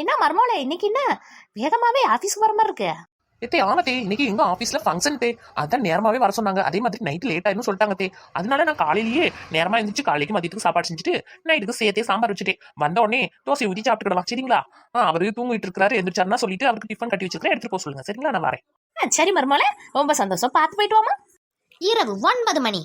என்ன மர்மோளே இன்னைக்கு என்ன? வேகமாவே ஆபீஸ்க்கு வர மாதிரி இருக்கு. ஏத்தே ஆமாத்தே இன்னைக்கு எங்க ஆபீஸ்ல ஃபங்க்ஷன் தே. அதான் நேரமாவே வர சொன்னாங்க. அதே மாதிரி நைட் லேட் ஆயிரும் சொல்லிட்டாங்க தே. அதனால நான் காலையிலேயே நேரமா எழுந்திரிச்சு காலைக்கு மதியத்துக்கு சாப்பாடு செஞ்சுட்டு நைட்டுக்கு சேர்த்தே சாம்பார் வச்சுட்டேன் வந்த உடனே தோசை ஊற்றி சாப்பிட்டுக்கலாம் சரிங்களா? ஆ அவரு தூங்கிட்டு இருக்காரு எந்திரிச்சாருன்னா சொல்லிட்டு அவருக்கு டிஃபன் கட்டி வச்சிருக்கேன் எடுத்துட்டு போக சொல்லுங்க. சரிங்களா நான் வரேன். சரி மர்மோளே ரொம்ப சந்தோஷம். பார்த்து போயிட்டு வாமா இரவு ஒன்பது மணி.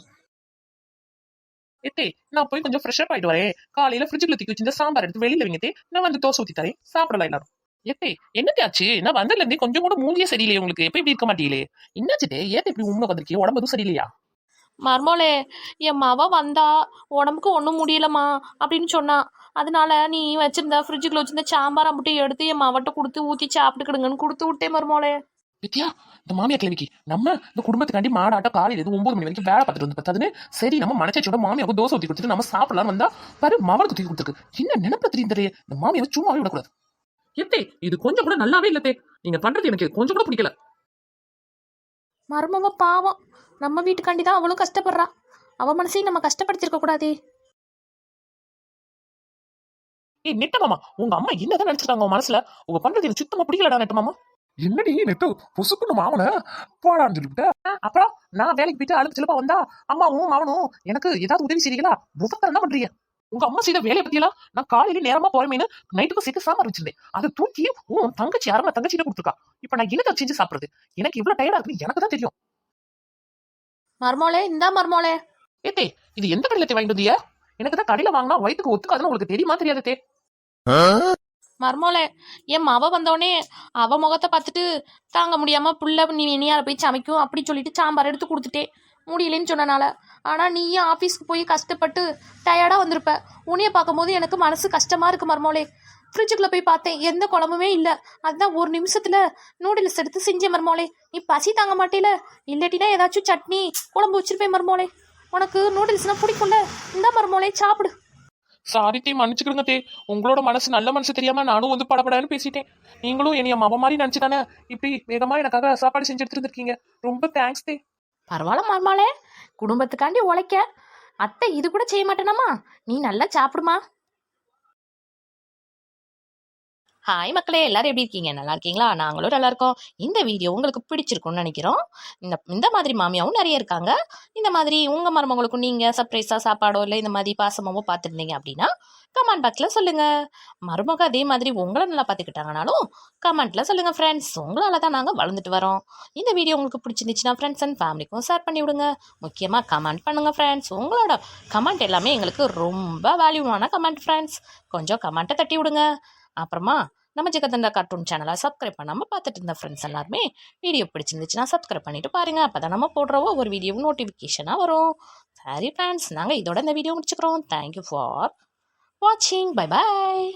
ஏத்தே நான் போய் கொஞ்சம் ஃப்ரெஷ்ஷப் ஆயிட்டு வரேன் காலையில ஃப்ரிட்ஜுக்குள்ள தூக்கி வச்சிருந்த சாம்பார் எடுத்து வெளியில வைங்க நான் வந்து தோசை ஊத்தி தரேன் சாப்பிடலாம் எல்லாரும் ஏத்தே என்னத்தே ஆச்சு நான் வந்ததுல இருந்தே கொஞ்சம் கூட மூஞ்சிய சரியில்லையே உங்களுக்கு எப்ப இப்படி இருக்க மாட்டீங்களே என்னாச்சுட்டே ஏத்த இப்படி உண்மை வந்திருக்கீங்க உடம்பு எதுவும் சரியில்லையா மர்மோளே என் மவ வந்தா உடம்புக்கு ஒன்றும் முடியலம்மா அப்படின்னு சொன்னா அதனால நீ வச்சிருந்த ஃப்ரிட்ஜுக்குள்ள வச்சிருந்த சாம்பார் மட்டும் எடுத்து என் மவட்ட கொடுத்து ஊற்றி சாப்பிட்டுக்கிடுங்கன்னு கொடுத்து விட்டேன் மர்மோளே வித்யா இந்த மாமியா கிழவிக்கு நம்ம இந்த குடும்பத்துக்காண்டி மாடாட்டம் காலையில இருந்து ஒன்பது மணி வரைக்கும் வேலை பார்த்துட்டு வந்து பார்த்ததுன்னு சரி நம்ம மனச்சாச்சியோட மாமியாவுக்கு தோசை ஊத்தி கொடுத்துட்டு நம்ம சாப்பிடலாம் வந்தா பாரு மவனுக்கு தூக்கி கொடுத்துருக்கு. என்ன நினைப்பு தெரியும் தெரிய இந்த மாமியாவை சும்மாவே விடக்கூடாது. எத்தே இது கொஞ்சம் கூட நல்லாவே இல்லத்தே நீங்க பண்றது எனக்கு கொஞ்சம் கூட பிடிக்கல. மருமவ பாவம். நம்ம வீட்டுக்காண்டி தான் அவளும் கஷ்டப்படுறா. அவ மனசையும் நம்ம கஷ்டப்படுத்திருக்க கூடாதே. ஏய் நெட்ட மாமா உங்க அம்மா என்னதான் நினைச்சிருக்காங்க உங்க மனசுல? உங்க பண்றது எனக்கு சுத்தமா பிடிக்கலடா நெட்ட மாமா. என்னடி நெட்டு பொசுக்குன்னு மாமன? போடான்னு சொல்லிவிட்ட. அப்புறம் நான் வேலைக்கு போயிட்டு அழுப்பு சிலப்பா வந்தா அம்மாவும் மாவனும் எனக்கு ஏதாவது உதவி செய்றீங்களா? புத்தர் என்ன பண்றீங்க? உங்க அம்மா செய்த வேலையை பத்தியெல்லாம் நான் காலையில நேரமா போறமேனு நைட்டுக்கு சேர்த்து சாம்பார் வச்சிருந்தேன். அதை தூக்கி உன் தங்கச்சி யாரும் தங்கச்சியில கொடுத்துருக்கா. இப்ப நான் என்னத்தை செஞ்சு சாப்பிடுறது? எனக்கு இவ்வளவு டயர்டா இருக்குன்னு எனக்கு தான் தெரியும். மருமோளே இந்தா மருமோளே. ஏத்தே இது எந்த கடையில வாங்கிட்டு வந்தீங்க எனக்கு தான் கடையில வாங்கினா வயிற்றுக்கு ஒத்துக்காதுன்னு உங்களுக்கு தெரியுமா தெரியாது மர்மோல என் மவ வந்தோடனே அவ முகத்தை பார்த்துட்டு தாங்க முடியாம புள்ள நீ இனியார போய் சமைக்கும் அப்படி சொல்லிட்டு சாம்பார் எடுத்து கொடுத்துட்டே. முடியலன்னு சொன்னனால. ஆனா நீயும் ஆஃபீஸ்க்கு போய் கஷ்டப்பட்டு டயர்டா வந்திருப்ப. உன்னைய பார்க்கும்போது எனக்கு மனசு கஷ்டமா இருக்கு மர்மோலே. ஃப்ரிட்ஜுக்குள்ள போய் பார்த்தேன். எந்த குழம்புமே இல்லை. அதுதான் ஒரு நிமிஷத்துல நூடுல்ஸ் எடுத்து செஞ்சேன் மர்மோலே. நீ பசி தாங்க மாட்டேல. இல்லாட்டினா ஏதாச்சும் சட்னி குழம்பு வச்சிருப்பேன் மர்மோலே. உனக்கு நூடுல்ஸ்னா பிடிக்கும்ல. இந்த மர்மோலே சாப்பிடு. சாரி தே மன்னிச்சுக்கிடுங்க தே உங்களோட மனசு நல்ல மனசு தெரியாம நானும் வந்து படப்படான்னு பேசிட்டேன். நீங்களும் என்னைய மவ மாதிரி நினைச்சுதானே? இப்படி வேகமா எனக்காக சாப்பாடு செஞ்சு எடுத்துட்டு ரொம்ப தேங்க்ஸ் தே. பரவாயில்ல மருமோளே குடும்பத்துக்காண்டி உழைக்க. அத்தை இது கூட செய்ய மாட்டேனாமா? நீ நல்லா சாப்பிடுமா? ஹாய் மக்களே எல்லாரும் எப்படி இருக்கீங்க? நல்லா இருக்கீங்களா? நாங்களும் நல்லா இருக்கோம். இந்த வீடியோ உங்களுக்கு பிடிச்சிருக்கும்னு நினைக்கிறோம். இந்த இந்த மாதிரி மாமியாவும் நிறைய இருக்காங்க. இந்த மாதிரி உங்கள் மருமகளுக்கும் நீங்கள் சர்ப்ரைஸாக சாப்பாடோ இல்லை இந்த மாதிரி பாசமாவோ பார்த்துருந்தீங்க அப்படின்னா கமெண்ட் பாக்ஸில் சொல்லுங்கள் மருமக அதே மாதிரி உங்களை நல்லா பார்த்துக்கிட்டாங்கனாலும் கமெண்ட்டில் சொல்லுங்கள் ஃப்ரெண்ட்ஸ் உங்களால் தான் நாங்கள் வளர்ந்துட்டு வரோம். இந்த வீடியோ உங்களுக்கு பிடிச்சிருந்துச்சுன்னா ஃப்ரெண்ட்ஸ் அண்ட் ஃபேமிலிக்கும் ஷேர் பண்ணி விடுங்க. முக்கியமாக கமெண்ட் பண்ணுங்கள் ஃப்ரெண்ட்ஸ் உங்களோட கமெண்ட் எல்லாமே எங்களுக்கு ரொம்ப வேல்யூவான கமெண்ட் ஃப்ரெண்ட்ஸ் கொஞ்சம் கமெண்ட்டை தட்டி விடுங்க. அப்புறமா நம்ம ஜெகதண்டா கார்ட்டூன் சேனலை சப்ஸ்கிரைப் பண்ணாமல் பார்த்துட்டு இருந்த ஃப்ரெண்ட்ஸ் எல்லாருமே வீடியோ பிடிச்சிருந்துச்சுன்னா சப்ஸ்கிரைப் பண்ணிட்டு பாருங்க. அப்போ தான் நம்ம போடுற ஒவ்வொரு வீடியோவும் நோட்டிஃபிகேஷனாக வரும். சரி ஃப்ரெண்ட்ஸ் நாங்கள் இதோட இந்த வீடியோ முடிச்சுக்கிறோம். தேங்க்யூ ஃபார் வாட்சிங் பை பாய்